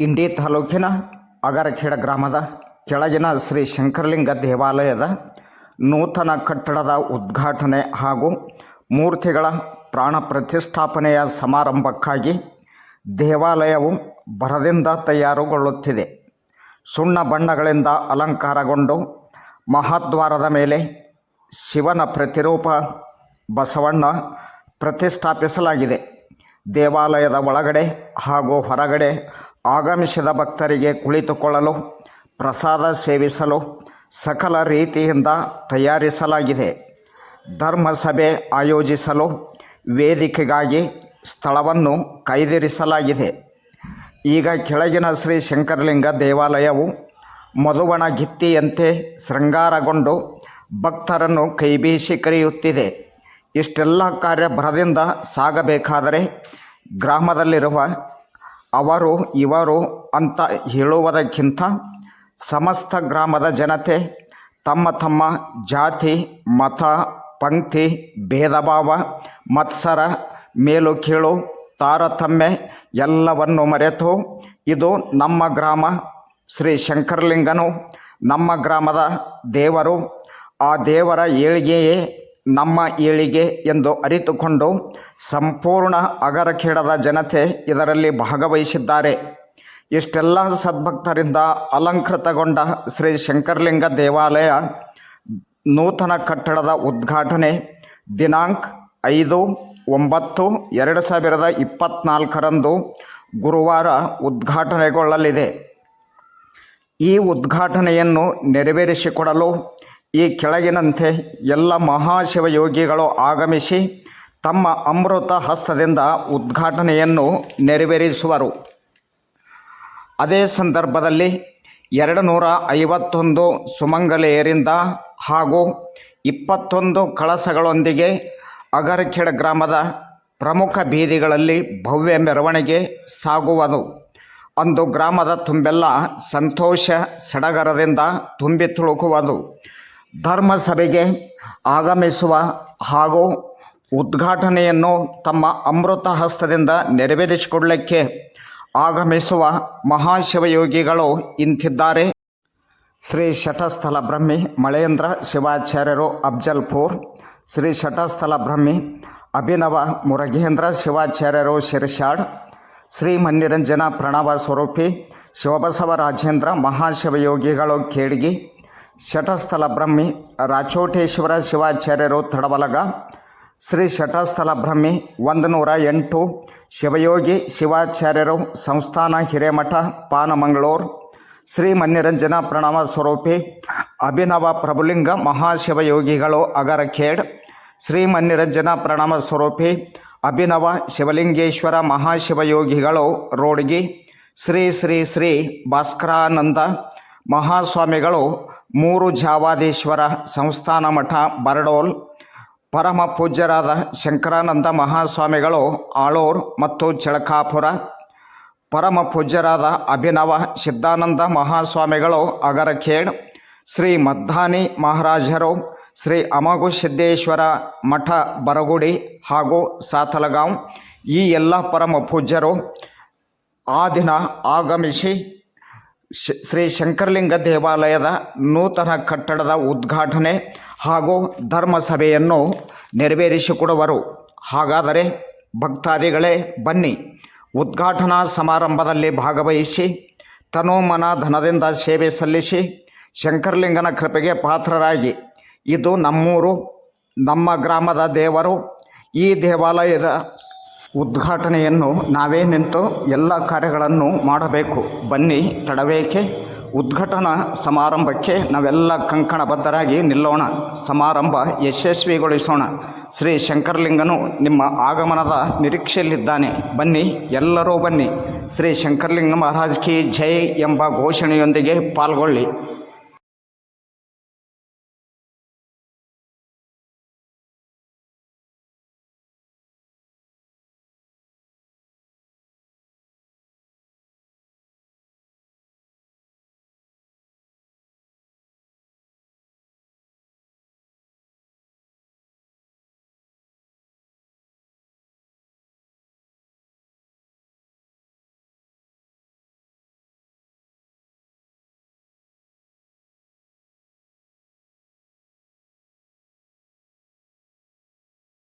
ಇಂಡಿ ತಾಲೂಕಿನ ಅಗರಖೇಡ ಗ್ರಾಮದ ಕೆಳಗಿನ ಶ್ರೀ ಶಂಕರಲಿಂಗ ದೇವಾಲಯದ ನೂತನ ಕಟ್ಟಡದ ಉದ್ಘಾಟನೆ ಹಾಗೂ ಮೂರ್ತಿಗಳ ಪ್ರಾಣ ಪ್ರತಿಷ್ಠಾಪನೆಯ ಸಮಾರಂಭಕ್ಕಾಗಿ ದೇವಾಲಯವು ಬರದಿಂದ ತಯಾರುಗೊಳ್ಳುತ್ತಿದೆ. ಸುಣ್ಣ ಬಣ್ಣಗಳಿಂದ ಅಲಂಕಾರಗೊಂಡು ಮಹಾದ್ವಾರದ ಮೇಲೆ ಶಿವನ ಪ್ರತಿರೂಪ ಬಸವಣ್ಣ ಪ್ರತಿಷ್ಠಾಪಿಸಲಾಗಿದೆ. ದೇವಾಲಯದ ಒಳಗಡೆ ಹಾಗೂ ಹೊರಗಡೆ ಆಗಮಿಸಿದ ಭಕ್ತರಿಗೆ ಕುಳಿತುಕೊಳ್ಳಲು, ಪ್ರಸಾದ ಸೇವಿಸಲು ಸಕಲ ರೀತಿಯಿಂದ ತಯಾರಿಸಲಾಗಿದೆ. ಧರ್ಮಸಭೆ ಆಯೋಜಿಸಲು ವೇದಿಕೆಗಾಗಿ ಸ್ಥಳವನ್ನು ಕಾಯ್ದಿರಿಸಲಾಗಿದೆ ಈಗ ಕೆಳಗಿನ ಶ್ರೀ ಶಂಕರಲಿಂಗ ದೇವಾಲಯವು ಮಧುವಣ ಗಿತ್ತಿಯಂತೆ ಶೃಂಗಾರಗೊಂಡು ಭಕ್ತರನ್ನು ಕೈಬೀಸಿ ಕರೆಯುತ್ತಿದೆ. ಇಷ್ಟೆಲ್ಲ ಕಾರ್ಯ ಭರದಿಂದ ಸಾಗಬೇಕಾದರೆ ಗ್ರಾಮದಲ್ಲಿರುವ ಅವರು ಇವರು ಅಂತ ಹೇಳುವುದಕ್ಕಿಂತ ಸಮಸ್ತ ಗ್ರಾಮದ ಜನತೆ ತಮ್ಮ ತಮ್ಮ ಜಾತಿ, ಮತ, ಪಂಕ್ತಿ ಭೇದ ಭಾವ ಮತ್ಸರ ಮೇಲು ಕೀಳು ತಾರತಮ್ಯ ಎಲ್ಲವನ್ನು ಮರೆತು ಇದು ನಮ್ಮ ಗ್ರಾಮ ಶ್ರೀ ಶಂಕರಲಿಂಗನು, ನಮ್ಮ ಗ್ರಾಮದ ದೇವರು. ಆ ದೇವರ ಏಳಿಗೆಯೇ ನಮ್ಮ ಏಳಿಗೆ ಎಂದು ಅರಿತುಕೊಂಡು ಸಂಪೂರ್ಣ ಅಗರಖೇಡದ ಜನತೆ ಇದರಲ್ಲಿ ಭಾಗವಹಿಸಿದ್ದಾರೆ. ಇಷ್ಟೆಲ್ಲ ಸದ್ಭಕ್ತರಿಂದ ಅಲಂಕೃತಗೊಂಡ ಶ್ರೀ ಶಂಕರಲಿಂಗ ದೇವಾಲಯ ನೂತನ ಕಟ್ಟಡದ ಉದ್ಘಾಟನೆ ದಿನಾಂಕ ಐದು ಒಂಬತ್ತು ಎರಡು ಸಾವಿರದ ಇಪ್ಪತ್ತ್ನಾಲ್ಕರಂದು ಗುರುವಾರ ಉದ್ಘಾಟನೆಗೊಳ್ಳಲಿದೆ. ಈ ಉದ್ಘಾಟನೆಯನ್ನು ನೆರವೇರಿಸಿಕೊಡಲು ಈ ಕೆಳಗಿನಂತೆ ಎಲ್ಲ ಮಹಾಶಿವಯೋಗಿಗಳು ಆಗಮಿಸಿ ತಮ್ಮ ಅಮೃತ ಹಸ್ತದಿಂದ ಉದ್ಘಾಟನೆಯನ್ನು ನೆರವೇರಿಸುವರು. ಅದೇ ಸಂದರ್ಭದಲ್ಲಿ ಎರಡು ನೂರ ಐವತ್ತೊಂದು ಸುಮಂಗಲೆಯರಿಂದ ಹಾಗೂ ಇಪ್ಪತ್ತೊಂದು ಕಳಸಗಳೊಂದಿಗೆ ಅಗರ್ಖೇಡ್ ಗ್ರಾಮದ ಪ್ರಮುಖ ಬೀದಿಗಳಲ್ಲಿ ಭವ್ಯ ಮೆರವಣಿಗೆ ಸಾಗುವುದು. ಅಂದು ಗ್ರಾಮದ ತುಂಬೆಲ್ಲ ಸಂತೋಷ, ಸಡಗರದಿಂದ ತುಂಬಿ ತುಳುಕುವುದು. ಧರ್ಮಸಭೆಗೆ ಆಗಮಿಸುವ ಹಾಗೂ ಉದ್ಘಾಟನೆಯನ್ನು ತಮ್ಮ ಅಮೃತ ಹಸ್ತದಿಂದ ನೆರವೇರಿಸಿಕೊಳ್ಳಕ್ಕೆ ಆಗಮಿಸುವ ಮಹಾಶಿವಯೋಗಿಗಳು ಇಂತಿದ್ದಾರೆ. ಶ್ರೀ ಶಟಸ್ಥಲ ಬ್ರಹ್ಮಿ ಮಳೆಯೇಂದ್ರ ಶಿವಾಚಾರ್ಯರು ಅಫ್ಜಲ್ಪುರ್, ಶ್ರೀ ಶಟಸ್ಥಲ ಬ್ರಹ್ಮಿ ಅಭಿನವ ಮುರಗೇಂದ್ರ ಶಿವಾಚಾರ್ಯರು ಶಿರ್ಷಾಡ್ ಶ್ರೀ ಮನ್ನಿರಂಜನ ಪ್ರಣವ ಸ್ವರೂಪಿ ಶಿವಬಸವ ರಾಜೇಂದ್ರ ಮಹಾಶಿವಯೋಗಿಗಳು ಕೇಡ್ಗಿ ಶಟಸ್ಥಲ ಬ್ರಹ್ಮಿ ರಾಚೋಟೇಶ್ವರ ಶಿವಾಚಾರ್ಯರು ತಡವಲಗ ಶ್ರೀ ಶಟಸ್ಥಲ ಬ್ರಹ್ಮಿ ಒಂದು ನೂರ ಎಂಟು ಶಿವಯೋಗಿ ಶಿವಾಚಾರ್ಯರು ಸಂಸ್ಥಾನ ಹಿರೇಮಠ, ಪಾನಮಂಗಳೂರು. ಶ್ರೀ ಮನ್ಯರಂಜನ ಪ್ರಣವ ಸ್ವರೂಪಿ ಅಭಿನವ ಪ್ರಭುಲಿಂಗ ಮಹಾಶಿವಯೋಗಿಗಳು ಅಗರಖೇಡ್. ಶ್ರೀ ಮನ್ಯರಂಜನ ಪ್ರಣವ ಸ್ವರೂಪಿ ಅಭಿನವ ಶಿವಲಿಂಗೇಶ್ವರ ಮಹಾಶಿವಯೋಗಿಗಳು ರೋಡ್ಗಿ. ಶ್ರೀ ಶ್ರೀ ಶ್ರೀ ಭಾಸ್ಕರಾನಂದ ಮಹಾಸ್ವಾಮಿಗಳು ಮೂರು ಜಾವಾದೀಶ್ವರ ಸಂಸ್ಥಾನ ಮಠ, ಬರಡೋಲ್, ಪರಮ ಪೂಜ್ಯರಾದ ಶಂಕರಾನಂದ ಮಹಾಸ್ವಾಮಿಗಳು, ಆಳೂರ್ ಮತ್ತು ಚಳಕಾಪುರ. ಪರಮ ಪೂಜ್ಯರಾದ ಅಭಿನವ ಸಿದ್ಧಾನಂದ ಮಹಾಸ್ವಾಮಿಗಳು, ಅಗರಖೇಡ್, ಶ್ರೀ ಮದ್ದಾನಿ ಮಹಾರಾಜರು, ಶ್ರೀ ಅಮಗು ಸಿದ್ದೇಶ್ವರ ಮಠ, ಬರಗುಡಿ ಹಾಗೂ ಸಾತಲಗಾಂವ್ ಈ ಎಲ್ಲ ಪರಮ ಪೂಜ್ಯರು ಆ ದಿನ ಆಗಮಿಸಿ ಶ- ಶ್ರೀ ಶಂಕರಲಿಂಗ ದೇವಾಲಯದ ನೂತನ ಕಟ್ಟಡದ ಉದ್ಘಾಟನೆ ಹಾಗೂ ಧರ್ಮಸಭೆಯನ್ನು ನೆರವೇರಿಸಿಕೊಡುವರು. ಹಾಗಾದರೆ ಭಕ್ತಾದಿಗಳೇ ಬನ್ನಿ. ಉದ್ಘಾಟನಾ ಸಮಾರಂಭದಲ್ಲಿ ಭಾಗವಹಿಸಿ, ತನೋಮನ ಧನದಿಂದ ಸೇವೆ ಸಲ್ಲಿಸಿ, ಶಂಕರಲಿಂಗನ ಕೃಪೆಗೆ ಪಾತ್ರರಾಗಿ. ಇದು ನಮ್ಮೂರು, ನಮ್ಮ ಗ್ರಾಮದ ದೇವರು ಈ ದೇವಾಲಯದ ಉದ್ಘಾಟನೆಯನ್ನು ನಾವೇ ನಿಂತು ಎಲ್ಲ ಕಾರ್ಯಗಳನ್ನು ಮಾಡಬೇಕು. ಬನ್ನಿ, ತಡವೇಕೆ? ಉದ್ಘಾಟನಾ ಸಮಾರಂಭಕ್ಕೆ ನಾವೆಲ್ಲ ಕಂಕಣಬದ್ಧರಾಗಿ ನಿಲ್ಲೋಣ. ಸಮಾರಂಭ ಯಶಸ್ವಿಗೊಳಿಸೋಣ. ಶ್ರೀ ಶಂಕರಲಿಂಗನು ನಿಮ್ಮ ಆಗಮನದ ನಿರೀಕ್ಷೆಯಲ್ಲಿದ್ದಾನೆ. ಬನ್ನಿ, ಎಲ್ಲರೂ ಬನ್ನಿ. ಶ್ರೀ ಶಂಕರಲಿಂಗ ಮಹಾರಾಜ್ ಕಿ ಜೈ ಎಂಬ ಘೋಷಣೆಯೊಂದಿಗೆ ಪಾಲ್ಗೊಳ್ಳಿ.